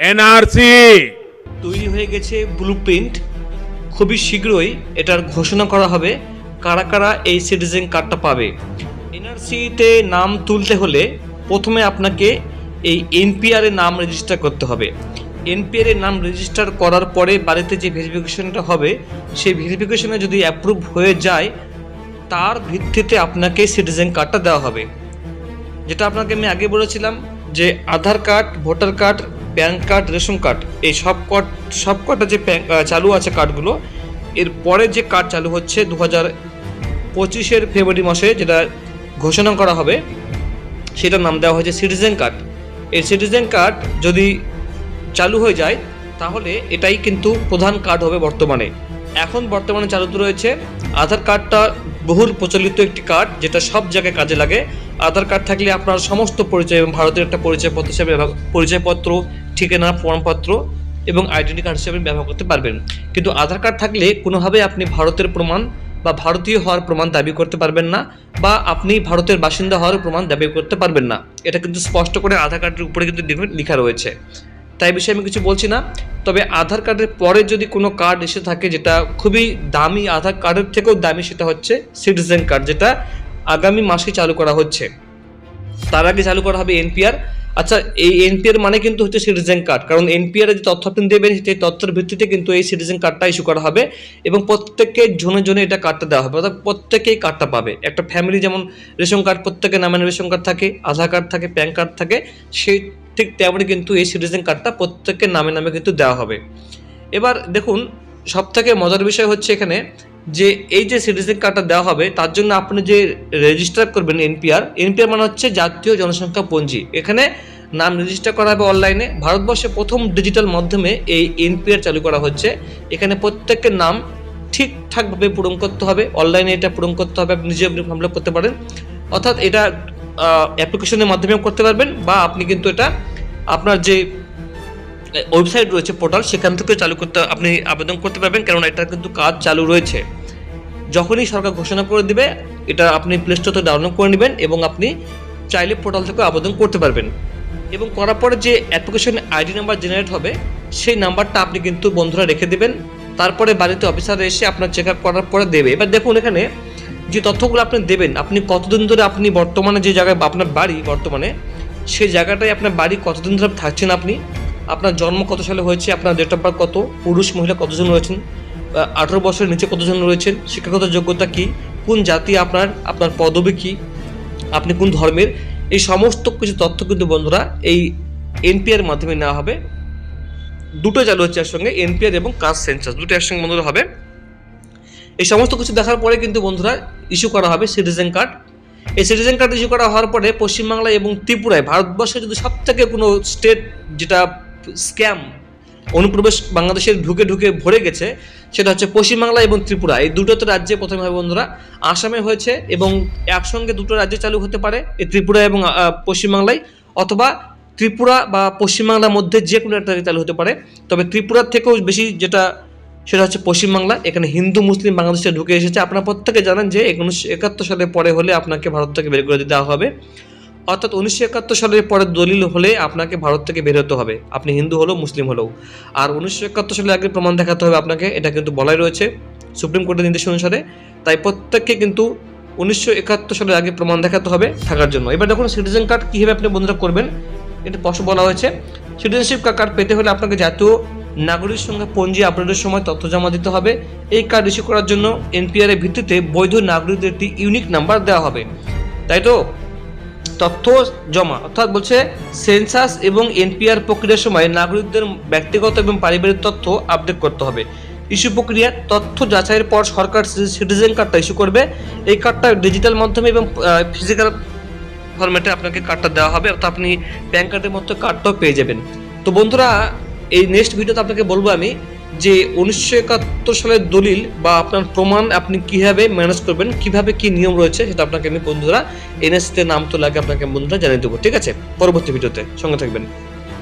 NRC. তৈরি হয়ে গেছে ব্লু প্রিন্ট খুবই শীঘ্রই এটার ঘোষণা করা হবে কারা কারা এই সিটিজেন কার্ডটা পাবে। এনআরসিতে নাম তুলতে হলে প্রথমে আপনাকে এই এনপিআর নাম রেজিস্টার করতে হবে। এনপিআর নাম রেজিস্টার করার পরে বাড়িতে যে ভেরিফিকেশনটা হবে, সেই ভেরিফিকেশনে যদি অ্যাপ্রুভ হয়ে যায়, তার ভিত্তিতে আপনাকে সিটিজেন কার্ডটা দেওয়া হবে। যেটা আপনাকে আমি আগে বলেছিলাম যে Aadhaar card, voter card PAN card ration card এই সব কট সব কটা যে চালু আছে কার্ডগুলো এর পরে যে কার্ড চালু হচ্ছে দু হাজার পঁচিশের ফেব্রুয়ারি মাসে যেটা ঘোষণা করা হবে, সেটার নাম দেওয়া হয়েছে সিটিজেন কার্ড এই সিটিজেন কার্ড যদি চালু হয়ে যায়, তাহলে এটাই কিন্তু প্রধান কার্ড হবে বর্তমানে। এখন বর্তমানে চালু রয়েছে আধার কার্ডটা বহুল প্রচলিত একটি কার্ড যেটা সব জায়গায় কাজে লাগে। আধার কার্ড থাকলে আপনার সমস্ত পরিচয় এবং ভারতের একটা পরিচয়পত্র হিসেবে পরিচয়পত্র, ঠিকানা, প্রমাণপত্র এবং আইডেন্টি কার্ড হিসেবে ব্যবহার করতে পারবেন। কিন্তু আধার কার্ড থাকলে কোনোভাবে আপনি ভারতের প্রমাণ বা ভারতীয় হওয়ার প্রমাণ দাবি করতে পারবেন না বা আপনি ভারতের বাসিন্দা হওয়ার প্রমাণ দাবি করতে পারবেন না। এটা কিন্তু স্পষ্ট করে আধার কার্ডের উপরে কিন্তু লেখা রয়েছে। তাই বিষয়ে আমি কিছু বলছি না। তবে আধার কার্ডের পরে যদি কোনো কার্ড এসে থাকে যেটা খুবই দামি আধার কার্ডের থেকেও দামি সেটা হচ্ছে সিটিজেন কার্ড, যেটা আগামী মাসে চালু করা হচ্ছে। তার আগে চালু করা হবে এনপিআর। আচ্ছা এই এনপিআর মানে কিন্তু হচ্ছে সিটিজেন কার্ড, কারণ এনপিআর যে তথ্য আপনি দেবেন, সেই তথ্যের ভিত্তিতে কিন্তু এই সিটিজেন কার্ডটা ইস্যু করা হবে এবং প্রত্যেককে জনে জনে এটা কার্ডটা দেওয়া হবে। অর্থাৎ প্রত্যেকেই কার্ডটা পাবে। একটা ফ্যামিলি যেমন রেশন কার্ড, প্রত্যেকের নামে রেশন কার্ড থাকে, আধার কার্ড থাকে, প্যান কার্ড থাকে, সেই ঠিক তেমনি কিন্তু এই সিটিজেন কার্ডটা প্রত্যেকের নামে নামে কিন্তু দেওয়া হবে। এবার দেখুন সব থেকে মজার বিষয় হচ্ছে এখানে যে এই যে সিটিজেন কার্ডটা দেওয়া হবে, তার জন্য আপনি যে রেজিস্টার করবেন এনপিআর এনপিআর মানে হচ্ছে জাতীয় জনসংখ্যা পঞ্জি। এখানে নাম রেজিস্টার করা হবে অনলাইনে ভারতবর্ষে প্রথম ডিজিটাল মাধ্যমে এই এনপিআর চালু করা হচ্ছে। এখানে প্রত্যেকের নাম ঠিকঠাকভাবে পূরণ করতে হবে। অনলাইনে এটা পূরণ করতে হবে, আপনি নিজে আপনি ফর্ম করতে পারেন। অর্থাৎ এটা অ্যাপ্লিকেশনের মাধ্যমেও করতে পারবেন বা আপনি কিন্তু এটা আপনার যে ওয়েবসাইট রয়েছে পোর্টাল সেখান থেকে চালু করতে, আপনি আবেদন করতে পারবেন। কারণ এটা কিন্তু কাজ চালু রয়েছে। যখনই সরকার ঘোষণা করে দিবে, এটা আপনি প্লে স্টোর থেকে ডাউনলোড করে নেবেন এবং আপনি চাইলে পোর্টাল থেকে আবেদন করতে পারবেন। এবং করার পরে যে অ্যাপ্লিকেশন আইডি নাম্বার জেনারেট হবে, সেই নাম্বারটা আপনি কিন্তু বন্ধুরা রেখে দেবেন। তারপরে বাড়িতে অফিসার এসে আপনার চেক আপ করার পরে দেবে। এবার দেখুন এখানে যে তথ্যগুলো আপনি দেবেন, আপনি কতদিন ধরে আপনি বর্তমানে যে জায়গায় আপনার বাড়ি বর্তমানে সেই জায়গাটায় আপনার বাড়ি কতদিন ধরে থাকছেন আপনি, আপনার জন্ম কত সালে হয়েছে, আপনার ডেট অফ বার্থ কত, পুরুষ, মহিলা কতজন রয়েছেন আঠেরো বছরের নিচে কতজন রয়েছেন, শিক্ষাগত যোগ্যতা কি, কোন জাতি আপনার আপনার পদবি কি, আপনি কোন ধর্মের, এই সমস্ত কিছু তথ্য কিন্তু বন্ধুরা এই এনপিআর মাধ্যমে নেওয়া হবে। দুটো চালু হচ্ছে একসঙ্গে, এনপিআর এবং কাস্ট সেন্সাস, দুটো একসঙ্গে বন্ধুরা হবে। এই সমস্ত কিছু দেখার পরে কিন্তু বন্ধুরা ইস্যু করা হবে সিটিজেন কার্ড এই সিটিজেন কার্ড ইস্যু করা হওয়ার পরে পশ্চিমবাংলায় এবং ত্রিপুরায় ভারতবর্ষে যদি সব থেকে কোনো স্টেট যেটা স্ক্যাম অনুপ্রবেশ বাংলাদেশের ঢুকে ঢুকে ভরে গেছে, সেটা হচ্ছে পশ্চিমবাংলা এবং ত্রিপুরা। এই দুটোতে রাজ্যে প্রথমে হবে বন্ধুরা। আসামে হয়েছে এবং একসঙ্গে দুটো রাজ্যে চালু হতে পারে, এই ত্রিপুরা এবং পশ্চিমবাংলায়। অথবা ত্রিপুরা বা পশ্চিমবাংলার মধ্যে যে কোনো একটা চালু হতে পারে। তবে ত্রিপুরার থেকেও বেশি যেটা সেটা হচ্ছে পশ্চিমবাংলা এখানে হিন্দু, মুসলিম, বাংলাদেশে ঢুকে এসেছে। আপনারা প্রত্যেকে জানেন যে উনিশশো একাত্তর সালের পরে হলে আপনাকে ভারত থেকে বের করে দেওয়া হবে। অর্থাৎ উনিশশো একাত্তর সালের পরে দলিল হলে আপনাকে ভারত থেকে বের হতে হবে। আপনি হিন্দু হলেও মুসলিম হলেও। আর উনিশশো একাত্তর সালের আগে প্রমাণ দেখাতে হবে আপনাকে, এটা কিন্তু বলাই রয়েছে সুপ্রিম কোর্টের নির্দেশ অনুসারে। তাই প্রত্যেককে কিন্তু উনিশশো একাত্তর সালের আগে প্রমাণ দেখাতে হবে থাকার জন্য। এবার দেখুন সিটিজেন কার্ড কীভাবে আপনি বন্ধুরা করবেন, এটা স্পষ্ট বলা হয়েছে। সিটিজেনশিপ কার্ড পেতে হলে আপনাকে জাতীয় নাগরিক সঙ্গে পঞ্জি আপডেটের সময় তথ্য জমা দিতে হবে। এই কার্ড ইস্যু করার জন্য এনপিআর এর ভিত্তিতে বৈধ নাগরিকদের একটি ইউনিক নাম্বার দেওয়া হবে। তাই তো? তথ্য জমা, অর্থাৎ বলছে সেন্সাস এবং এনপিআর প্রক্রিয়ার সময় নাগরিকদের ব্যক্তিগত এবং পারিবারিক তথ্য আপডেট করতে হবে। ইস্যু প্রক্রিয়া তথ্য যাচাইয়ের পর সরকার সিটিজেন কার্ডটা ইস্যু করবে। এই কার্ডটা ডিজিটাল মাধ্যমে এবং ফিজিক্যাল ফরম্যাটে আপনাকে কার্ডটা দেওয়া হবে। অর্থাৎ আপনি প্যান কার্ডের মতো কার্ডটাও পেয়ে যাবেন। তো বন্ধুরা এই নেক্সট ভিডিওতে আপনাকে বলব আমি যে উনিশশো একাত্তর সালের দলিল বা আপনার প্রমাণ আপনি কীভাবে ম্যানেজ করবেন, কীভাবে কি নিয়ম রয়েছে সেটা আপনাকে আমি বন্ধুরা এনএসতে নাম তো লাগে আপনাকে বন্ধুরা জানিয়ে দেবো, ঠিক আছে? পরবর্তী ভিডিওতে সঙ্গে থাকবেন।